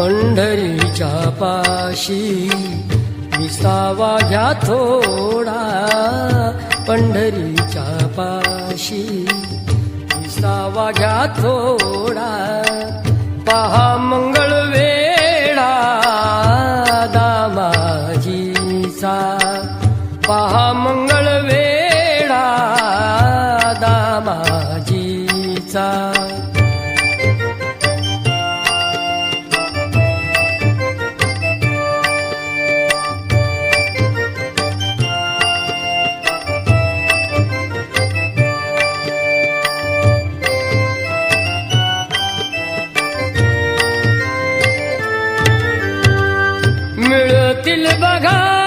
पंढरीच्या पाशी विसावा घ्या थोडा. पंढरीच्या पाशी विसावा घ्या थोडा. पहा मंगळ वेळा दामाजीचा. पहा मंगळ वेळा दामाजीचा. होतील बघा.